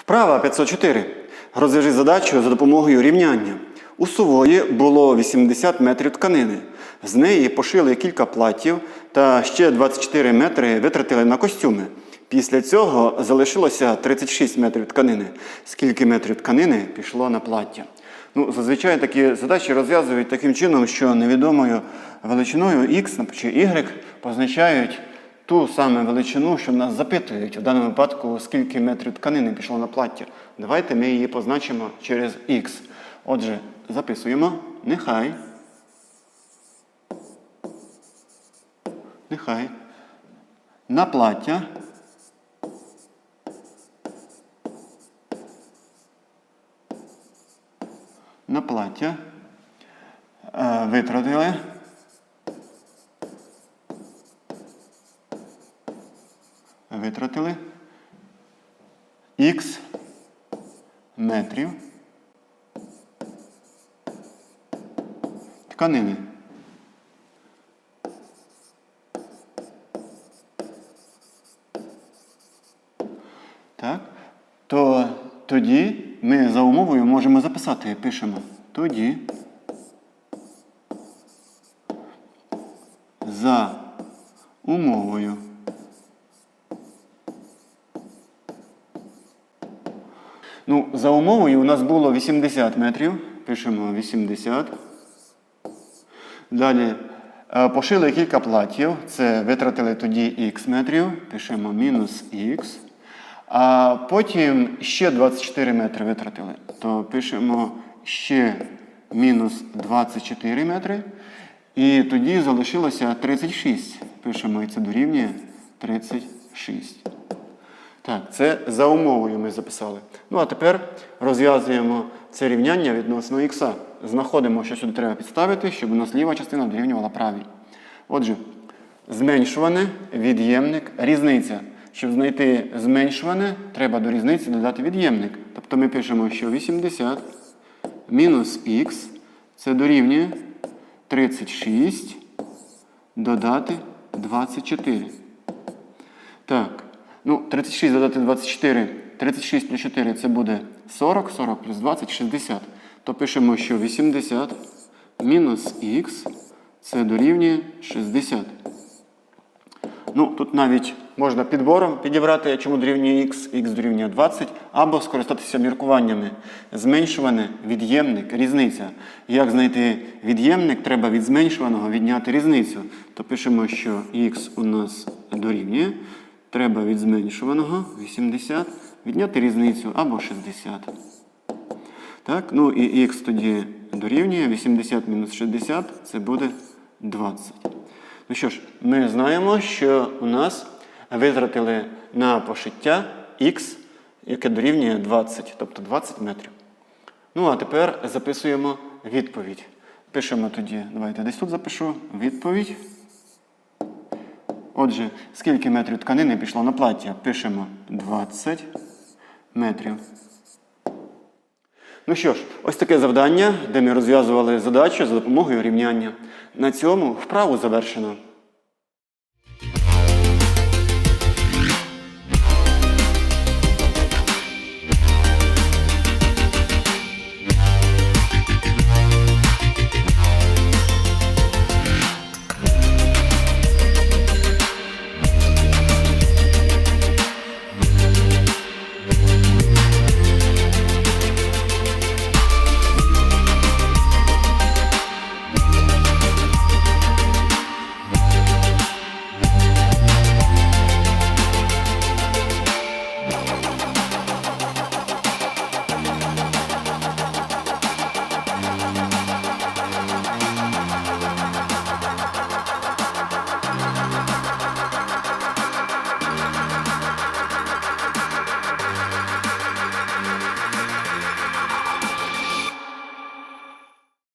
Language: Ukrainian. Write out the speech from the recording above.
Вправа 504. Розв'яжи задачу за допомогою рівняння. У сувої було 80 метрів тканини. З неї пошили кілька платтів та ще 24 метри витратили на костюми. Після цього залишилося 36 метрів тканини. Скільки метрів тканини пішло на плаття? Ну, зазвичай такі задачі розв'язують таким чином, що невідомою величиною x чи y позначають ту саме величину, що нас запитують в даному випадку, скільки метрів тканини пішло на плаття. Давайте ми її позначимо через x. Отже, записуємо. Нехай. Нехай. На плаття. На плаття. е, Витратили. Витратили х метрів тканини. Так? То тоді ми за умовою можемо записати, пишемо тоді за умовою. Ну, за умовою у нас було 80 метрів. Пишемо 80. Далі е, пошили кілька платів. Це витратили тоді х метрів. Пишемо мінус х. А потім ще 24 метри витратили. То пишемо ще мінус 24 метри. І тоді залишилося 36. Пишемо, і це дорівнює 36. Так, це за умовою ми записали. Ну а тепер розв'язуємо це рівняння відносно х. Знаходимо, що сюди треба підставити, щоб у нас ліва частина дорівнювала правій. Отже, зменшуване, від'ємник, різниця. Щоб знайти зменшуване, треба до різниці додати від'ємник. Тобто ми пишемо, що 80 мінус х це дорівнює 36 додати 24. Так. Ну, 36 додати 24. 36 плюс 4 це буде 40, 40 плюс 20 60. То пишемо, що 80 мінус х це дорівнює 60. Ну, тут навіть можна підбором підібрати, чому дорівнює х, х дорівнює 20, або скористатися міркуваннями. Зменшуване, від'ємник, різниця. Як знайти від'ємник, треба від зменшуваного відняти різницю. То пишемо, що х у нас дорівнює. Треба від зменшуваного 80 відняти різницю або 60. Так, ну і х тоді дорівнює 80 мінус 60 це буде 20. Ну що ж, ми знаємо, що у нас витратили на пошиття х, яке дорівнює 20, тобто 20 метрів. Ну, а тепер записуємо відповідь. Пишемо тоді, давайте десь тут запишу відповідь. Отже, скільки метрів тканини пішло на плаття? Пишемо 20 метрів. Ну що ж, ось таке завдання, де ми розв'язували задачу за допомогою рівняння. На цьому вправу завершено.